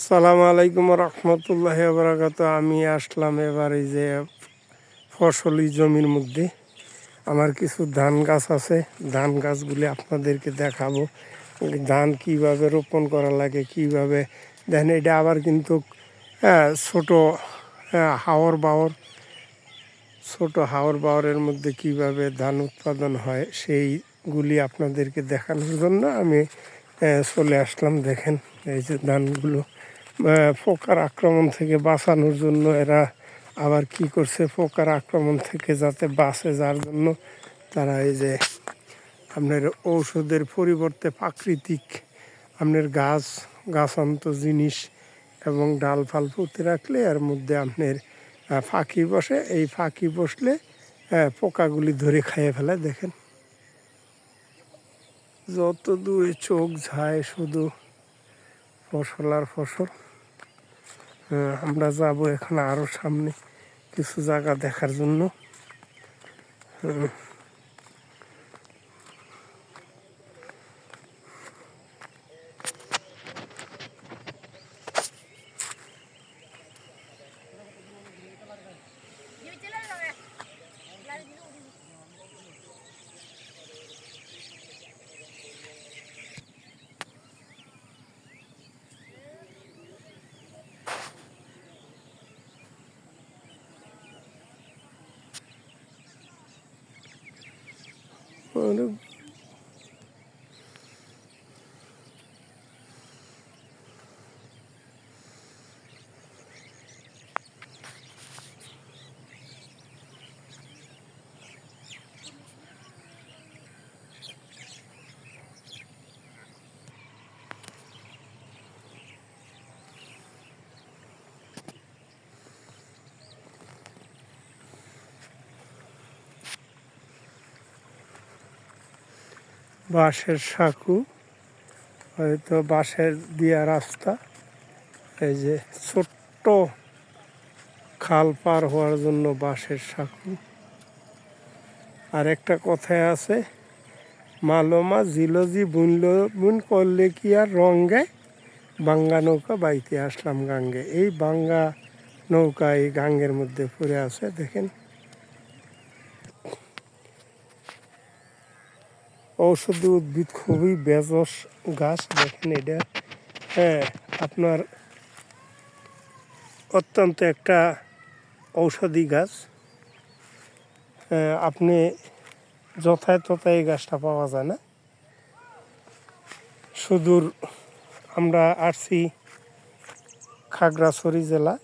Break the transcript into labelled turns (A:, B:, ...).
A: সালাম আলাইকুম রহমতুল্লাহ বরাকাত আমি আসলাম এবার এই যে ফসলি জমির মধ্যে। আমার কিছু ধান গাছ আছে। ধান গাছগুলি আপনাদেরকে দেখাবো। ধান কীভাবে রোপণ করা লাগে কীভাবে দেখেন এটা আবার কিন্তু হ্যাঁ, ছোট হ্যাঁ, হাওর বাওর। ছোট হাওর বাওরের মধ্যে কীভাবে ধান উৎপাদন হয় সেইগুলি আপনাদেরকে দেখানোর জন্য আমি চলে আসলাম। দেখেন এই যে ধানগুলো। পোকার আক্রমণ থেকে বাঁচানোর জন্য এরা আবার কি করছে? পোকার আক্রমণ থেকে যাতে বাঁচে, যার জন্য তারা এই যে আপনার ঔষধের পরিবর্তে প্রাকৃতিক আপনার গাছ, গাছান্ত জিনিস এবং ডাল ফাল পুঁতে রাখলে এর মধ্যে আপনার ফাঁকি বসে। এই ফাঁকি বসলে পোকাগুলি ধরে খাইয়ে ফেলে, দেখেন। যত দূরে চোখ যায় শুধু ফসল আর ফসল। আমরা যাব এখানে আরও সামনে কিছু জায়গা দেখার জন্য। Efendim বাঁশের সাঁকু, হয়তো বাঁশের দিয়া রাস্তা। এই যে ছোট্ট খাল পার হওয়ার জন্য বাঁশের সাঁকু। আর একটা কথায় আছে, মালমা জিলজি বুনল, বুন করলে কি আর রঙ্গে? বাঙ্গা নৌকা বাইতে আসলাম গাঙ্গে। এই বাঙ্গা নৌকা এই গাঙ্গের মধ্যে পড়ে আছে, দেখেন। ঔষধি উদ্ভিদ খুবই বেজস গাছ দেখেন এটা। হ্যাঁ আপনার অত্যন্ত একটা ঔষধি গাছ হ্যাঁ, আপনি যথায় তথায় এই গাছটা পাওয়া যায় না। সুদূর আমরা আসছি খাগড়াছড়ি জেলা